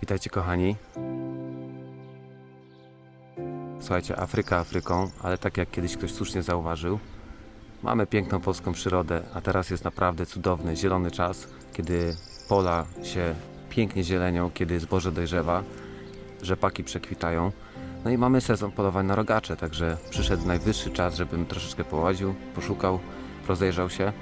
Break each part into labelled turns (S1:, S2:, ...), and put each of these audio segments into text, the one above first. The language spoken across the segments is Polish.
S1: Witajcie kochani. Słuchajcie, Afryka Afryką, ale tak jak kiedyś ktoś słusznie zauważył, mamy piękną polską przyrodę, a teraz jest naprawdę cudowny, zielony czas, kiedy pola się pięknie zielenią, kiedy zboże dojrzewa, rzepaki przekwitają. No i mamy sezon polowań na rogacze, także przyszedł najwyższy czas, żebym troszeczkę połaził, poszukał, rozejrzał się.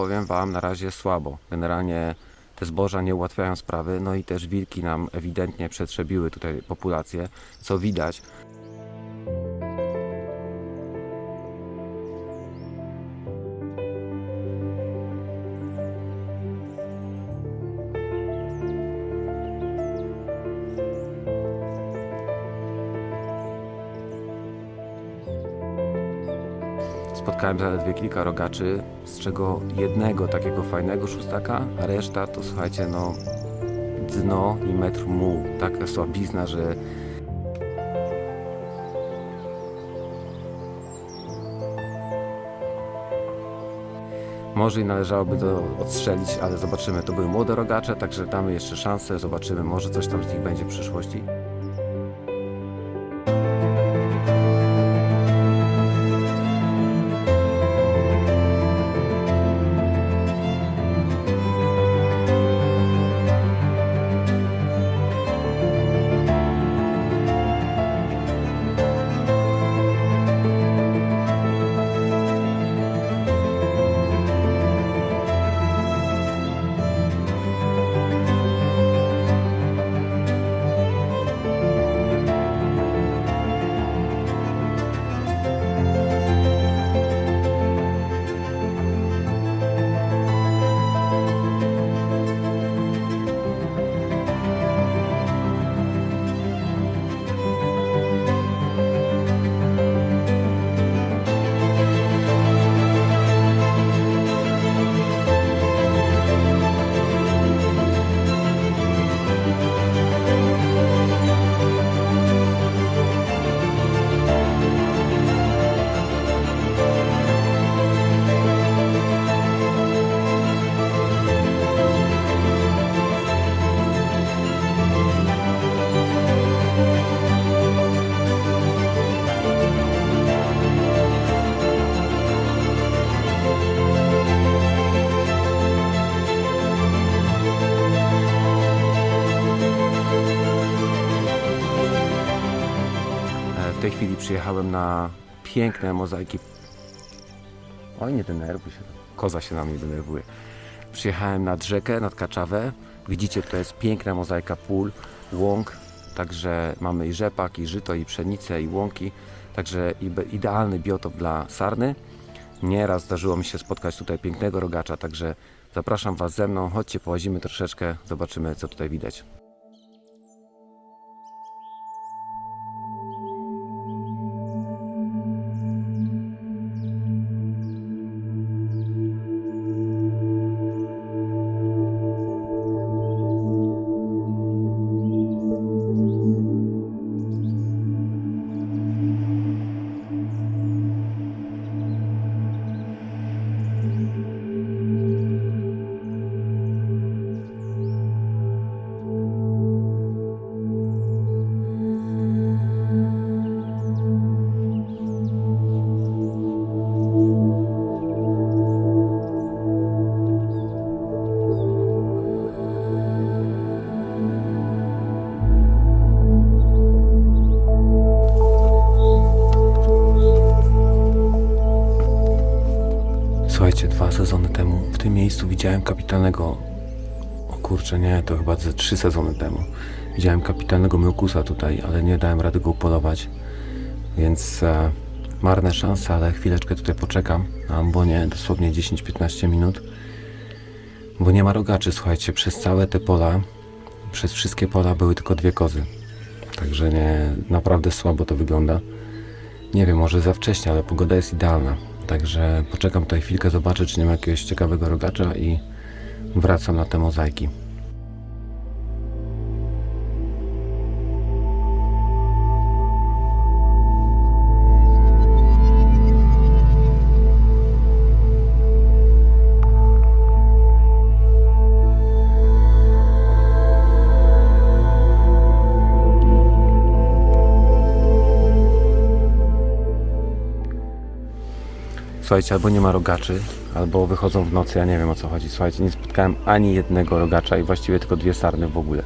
S1: Powiem Wam, na razie słabo. Generalnie te zboża nie ułatwiają sprawy, no i też wilki nam ewidentnie przetrzebiły tutaj populację, co widać. Spotkałem zaledwie kilka rogaczy, z czego jednego takiego fajnego szóstaka, a reszta to słuchajcie, no dno i metr muł. Taka słabizna, że Może i należałoby to odstrzelić, ale zobaczymy. To były młode rogacze, także damy jeszcze szansę, zobaczymy. Może coś tam z nich będzie w przyszłości. Chwili przyjechałem na piękne mozaiki. Oj, nie denerwuj się. Koza się na mnie denerwuje. Przyjechałem nad rzekę, nad Kaczawę. Widzicie, to jest piękna mozaika pól, łąk. Także mamy i rzepak, i żyto, i pszenicę, i łąki. Także idealny biotop dla sarny. Nieraz zdarzyło mi się spotkać tutaj pięknego rogacza, także zapraszam Was ze mną. Chodźcie, połazimy troszeczkę, zobaczymy, co tutaj widać. Widziałem kapitalnego. O kurczę, nie, to chyba ze trzy sezony temu. Widziałem kapitalnego myłkusa tutaj, ale nie dałem rady go upolować. Więc e, marne szanse, ale chwileczkę tutaj poczekam na ambonie, dosłownie 10-15 minut. Bo nie ma rogaczy, słuchajcie, przez całe te pola, przez wszystkie pola były tylko dwie kozy. Także nie, naprawdę słabo to wygląda. Nie wiem, może za wcześnie, ale pogoda jest idealna. Także poczekam tutaj chwilkę, zobaczę, czy nie ma jakiegoś ciekawego rogacza i wracam na te mozaiki. Słuchajcie, albo nie ma rogaczy, albo wychodzą w nocy, ja nie wiem o co chodzi. Słuchajcie, nie spotkałem ani jednego rogacza i właściwie tylko dwie sarny w ogóle.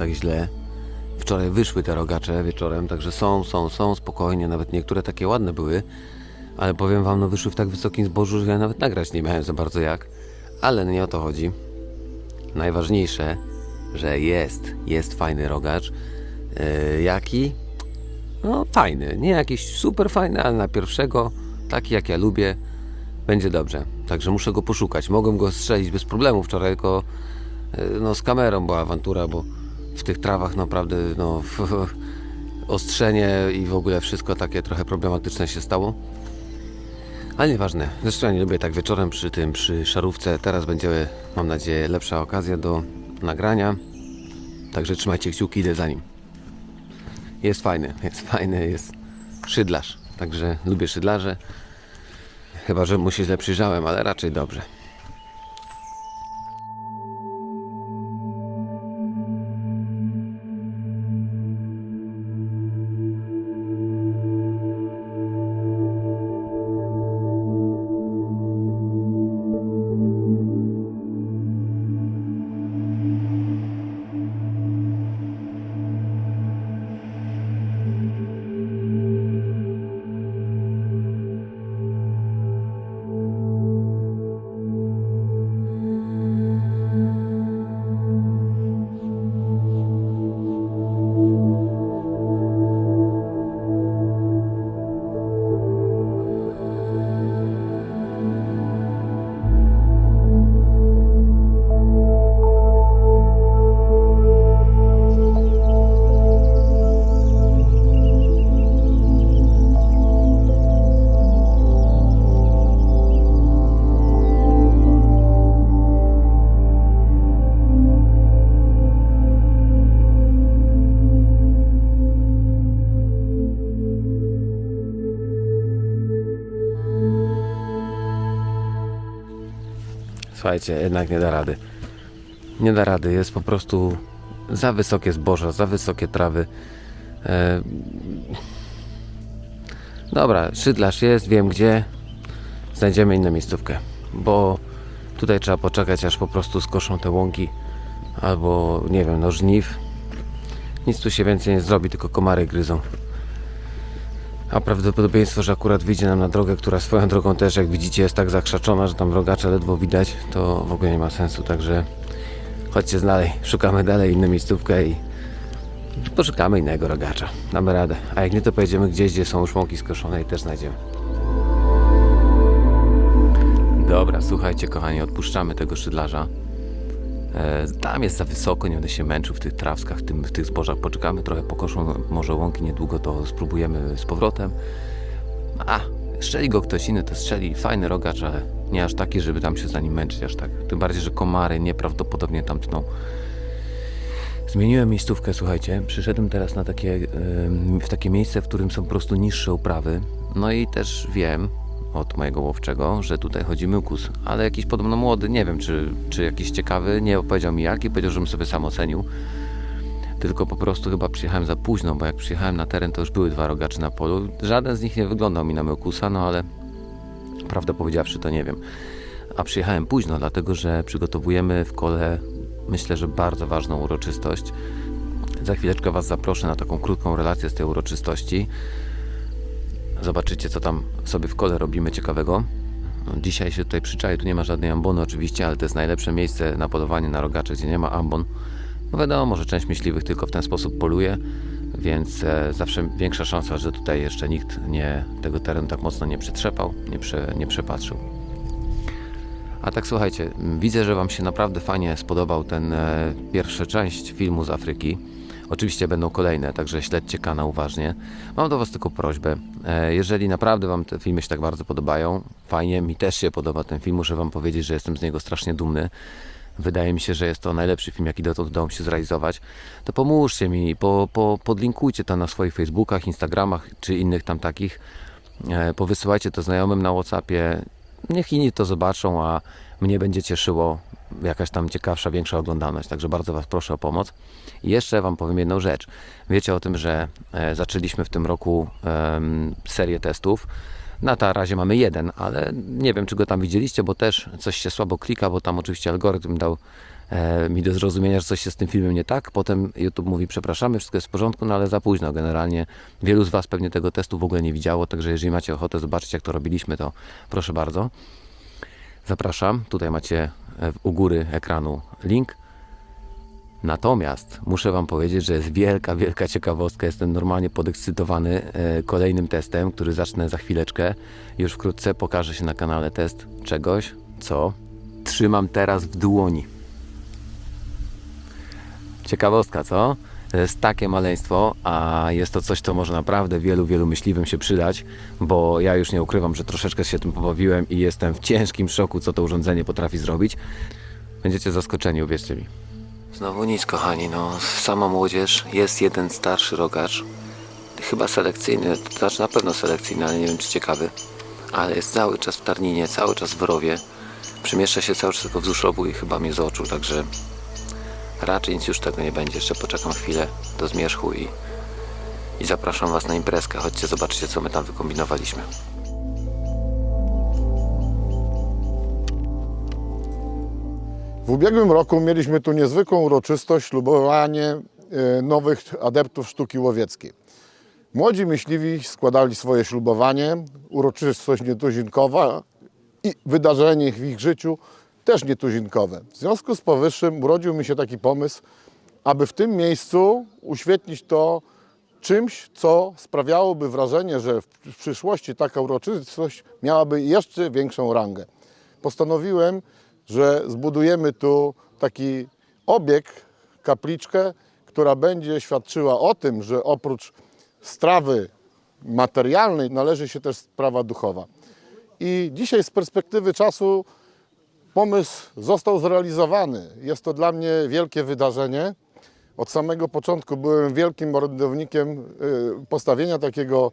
S1: Tak źle. Wczoraj wyszły te rogacze wieczorem, także są, są, są, spokojnie. Nawet niektóre takie ładne były. Ale powiem wam, no wyszły w tak wysokim zbożu, że ja nawet nagrać nie miałem za bardzo jak. Ale nie o to chodzi. Najważniejsze, że jest, jest fajny rogacz. Yy, jaki? No fajny, nie jakiś super fajny, ale na pierwszego, taki jak ja lubię, będzie dobrze. Także muszę go poszukać. Mogłem go strzelić bez problemu wczoraj, tylko yy, no, z kamerą była awantura, bo w tych trawach naprawdę no, ostrzenie i w ogóle wszystko takie trochę problematyczne się stało. Ale nieważne. Zresztą ja nie lubię tak wieczorem przy tym, przy szarówce. Teraz będzie, mam nadzieję, lepsza okazja do nagrania. Także trzymajcie kciuki, idę za nim. Jest fajny, jest fajny, jest szydlarz. Także lubię szydlarze. Chyba, że mu się źle przyjrzałem, ale raczej dobrze. Słuchajcie, jednak nie da rady. Nie da rady, jest po prostu za wysokie zboża, za wysokie trawy. E... Dobra, szydlarz jest, wiem gdzie. Znajdziemy inną miejscówkę, bo tutaj trzeba poczekać, aż po prostu skoszą te łąki albo, nie wiem, no żniw. Nic tu się więcej nie zrobi, tylko komary gryzą. A prawdopodobieństwo, że akurat wyjdzie nam na drogę, która swoją drogą też, jak widzicie, jest tak zakrzaczona, że tam rogacze ledwo widać, to w ogóle nie ma sensu. Także chodźcie dalej, szukamy dalej inną miejscówkę i poszukamy innego rogacza. Damy radę. A jak nie, to pojedziemy gdzieś, gdzie są już łąki skoszone i też znajdziemy. Dobra, słuchajcie, kochani, odpuszczamy tego szydlarza. E, Tam jest za wysoko, nie będę się męczył w tych trawskach, w, tym, w tych zbożach. Poczekamy trochę, pokoszą może łąki niedługo, to spróbujemy z powrotem. A, strzeli go ktoś inny, to strzeli. Fajny rogacz, ale nie aż taki, żeby tam się za nim męczyć aż tak. Tym bardziej, że komary nieprawdopodobnie tam tną. Zmieniłem miejscówkę, słuchajcie. Przyszedłem teraz na takie, w takie miejsce, w którym są po prostu niższe uprawy. No i też wiem od mojego łowczego, że tutaj chodzi mykus, ale jakiś podobno młody, nie wiem czy, czy jakiś ciekawy, nie opowiedział mi jaki, powiedział, żebym sobie sam ocenił. Tylko po prostu chyba przyjechałem za późno, bo jak przyjechałem na teren, to już były dwa rogacze na polu. Żaden z nich nie wyglądał mi na mykusa, no ale prawdę powiedziawszy to nie wiem. A przyjechałem późno, dlatego że przygotowujemy w kole, myślę, że bardzo ważną uroczystość. Za chwileczkę Was zaproszę na taką krótką relację z tej uroczystości. Zobaczycie, co tam sobie w kole robimy ciekawego. Dzisiaj się tutaj przyczaję, tu nie ma żadnej ambony oczywiście, ale to jest najlepsze miejsce na polowanie na rogacze, gdzie nie ma ambon. No wiadomo, że część myśliwych tylko w ten sposób poluje, więc e, zawsze większa szansa, że tutaj jeszcze nikt nie, tego terenu tak mocno nie przetrzepał, nie, prze, nie przepatrzył. A tak słuchajcie, widzę, że Wam się naprawdę fajnie spodobał ten e, pierwsza część filmu z Afryki. Oczywiście będą kolejne, także śledźcie kanał uważnie. Mam do Was tylko prośbę, e, jeżeli naprawdę Wam te filmy się tak bardzo podobają, fajnie, mi też się podoba ten film, muszę Wam powiedzieć, że jestem z niego strasznie dumny. Wydaje mi się, że jest to najlepszy film, jaki dotąd udało mi się zrealizować. To pomóżcie mi, po, po, podlinkujcie to na swoich Facebookach, Instagramach czy innych tam takich. E, Powysyłajcie to znajomym na Whatsappie. Niech inni to zobaczą, a mnie będzie cieszyło jakaś tam ciekawsza, większa oglądalność. Także bardzo Was proszę o pomoc. I jeszcze Wam powiem jedną rzecz. Wiecie o tym, że e, zaczęliśmy w tym roku serię testów. Na ta razie mamy jeden, ale nie wiem, czy go tam widzieliście, bo też coś się słabo klika, bo tam oczywiście algorytm dał e, mi do zrozumienia, że coś się z tym filmem nie tak. Potem YouTube mówi, przepraszamy, wszystko jest w porządku, no ale za późno. Generalnie wielu z Was pewnie tego testu w ogóle nie widziało, także jeżeli macie ochotę zobaczyć, jak to robiliśmy, to proszę bardzo. Zapraszam. Tutaj macie e, u góry ekranu link. Natomiast muszę Wam powiedzieć, że jest wielka, wielka ciekawostka. Jestem normalnie podekscytowany e, kolejnym testem, który zacznę za chwileczkę. Już wkrótce pokaże się na kanale test czegoś, co trzymam teraz w dłoni. Ciekawostka, co? Jest takie maleństwo, a jest to coś, co może naprawdę wielu, wielu myśliwym się przydać, bo ja już nie ukrywam, że troszeczkę się tym pobawiłem i jestem w ciężkim szoku, co to urządzenie potrafi zrobić. Będziecie zaskoczeni, uwierzcie mi. Znowu nic, kochani, no sama młodzież, jest jeden starszy rogacz, chyba selekcyjny, to znaczy na pewno selekcyjny, ale nie wiem czy ciekawy, ale jest cały czas w Tarninie, cały czas w rowie, przemieszcza się cały czas tylko wzdłuż rowu i chyba mnie z oczu, także raczej nic już tego nie będzie, jeszcze poczekam chwilę do zmierzchu i, i zapraszam Was na imprezkę, chodźcie zobaczcie co my tam wykombinowaliśmy.
S2: W ubiegłym roku mieliśmy tu niezwykłą uroczystość, ślubowanie e, nowych adeptów sztuki łowieckiej. Młodzi myśliwi składali swoje ślubowanie, uroczystość nietuzinkowa i wydarzenie w ich życiu też nietuzinkowe. W związku z powyższym urodził mi się taki pomysł, aby w tym miejscu uświetnić to czymś, co sprawiałoby wrażenie, że w przyszłości taka uroczystość miałaby jeszcze większą rangę. Postanowiłem, że zbudujemy tu taki obieg, kapliczkę, która będzie świadczyła o tym, że oprócz strawy materialnej należy się też sprawa duchowa. I dzisiaj z perspektywy czasu pomysł został zrealizowany. Jest to dla mnie wielkie wydarzenie. Od samego początku byłem wielkim orędownikiem y, postawienia takiego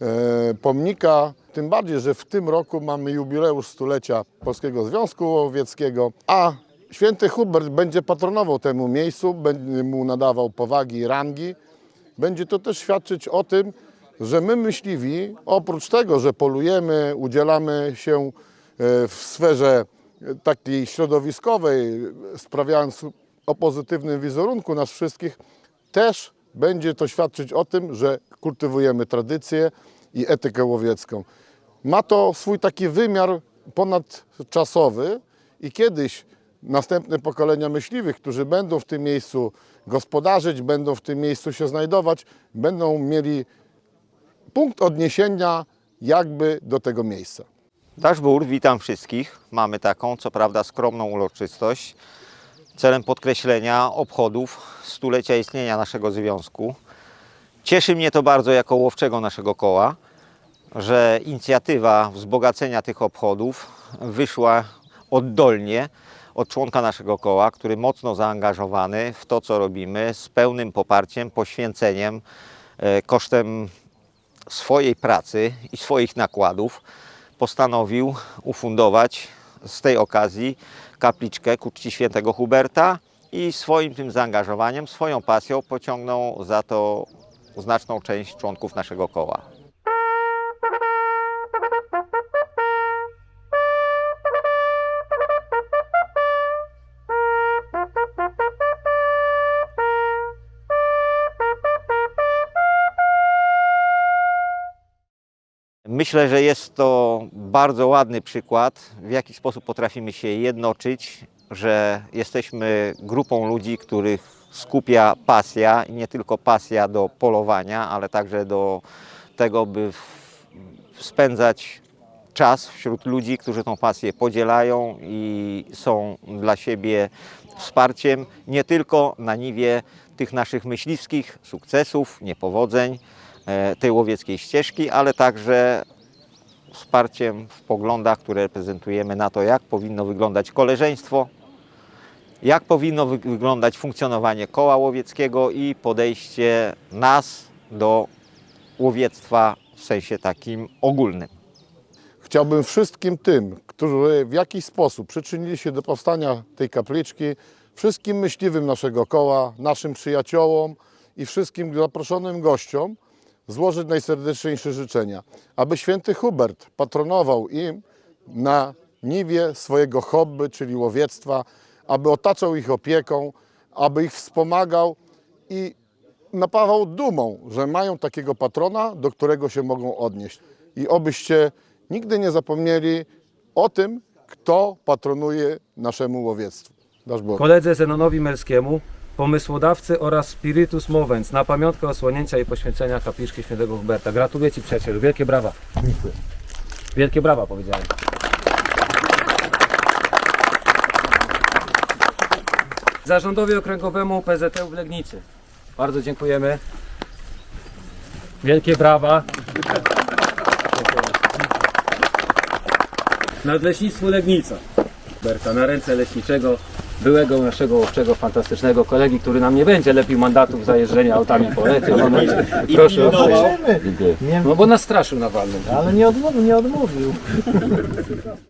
S2: e, pomnika. Tym bardziej, że w tym roku mamy jubileusz stulecia Polskiego Związku Łowieckiego, a święty Hubert będzie patronował temu miejscu, będzie mu nadawał powagi i rangi. Będzie to też świadczyć o tym, że my myśliwi, oprócz tego, że polujemy, udzielamy się e, w sferze takiej środowiskowej, sprawiając o pozytywnym wizerunku nas wszystkich, też będzie to świadczyć o tym, że kultywujemy tradycję i etykę łowiecką. Ma to swój taki wymiar ponadczasowy i kiedyś następne pokolenia myśliwych, którzy będą w tym miejscu gospodarzyć, będą w tym miejscu się znajdować, będą mieli punkt odniesienia jakby do tego miejsca.
S3: Daszbur, witam wszystkich. Mamy taką, co prawda skromną uroczystość, celem podkreślenia obchodów stulecia istnienia naszego związku. Cieszy mnie to bardzo jako łowczego naszego koła, że inicjatywa wzbogacenia tych obchodów wyszła oddolnie od członka naszego koła, który mocno zaangażowany w to, co robimy, z pełnym poparciem, poświęceniem, e, kosztem swojej pracy i swoich nakładów postanowił ufundować z tej okazji kapliczkę ku czci świętego Huberta i swoim tym zaangażowaniem, swoją pasją pociągnął za to znaczną część członków naszego koła. Myślę, że jest to bardzo ładny przykład, w jaki sposób potrafimy się jednoczyć, że jesteśmy grupą ludzi, których skupia pasja i nie tylko pasja do polowania, ale także do tego, by spędzać czas wśród ludzi, którzy tą pasję podzielają i są dla siebie wsparciem nie tylko na niwie tych naszych myśliwskich sukcesów, niepowodzeń, tej łowieckiej ścieżki, ale także wsparciem w poglądach, które reprezentujemy na to, jak powinno wyglądać koleżeństwo, jak powinno wy- wyglądać funkcjonowanie koła łowieckiego i podejście nas do łowiectwa w sensie takim ogólnym.
S2: Chciałbym wszystkim tym, którzy w jakiś sposób przyczynili się do powstania tej kapliczki, wszystkim myśliwym naszego koła, naszym przyjaciołom i wszystkim zaproszonym gościom złożyć najserdeczniejsze życzenia, aby święty Hubert patronował im na niwie swojego hobby, czyli łowiectwa, aby otaczał ich opieką, aby ich wspomagał i napawał dumą, że mają takiego patrona, do którego się mogą odnieść. I obyście nigdy nie zapomnieli o tym, kto patronuje naszemu łowiectwu. Dasz Bóg.
S1: Koledze Zenonowi Melskiemu, pomysłodawcy oraz Spiritus Movens na pamiątkę osłonięcia i poświęcenia kapliczki świętego Huberta. Gratuluję Ci przyjacielu, wielkie brawa. Wielkie brawa powiedziałem. Zarządowi Okręgowemu PZT w Legnicy. Bardzo dziękujemy. Wielkie brawa. Nadleśnictwu Legnica. Berta na ręce leśniczego, byłego naszego łowczego, fantastycznego kolegi, który nam nie będzie lepił mandatów za jeżdżenie autami po lecie. Proszę o. No bo nas straszył na walnym.
S4: Ale nie odmówił, nie odmówił.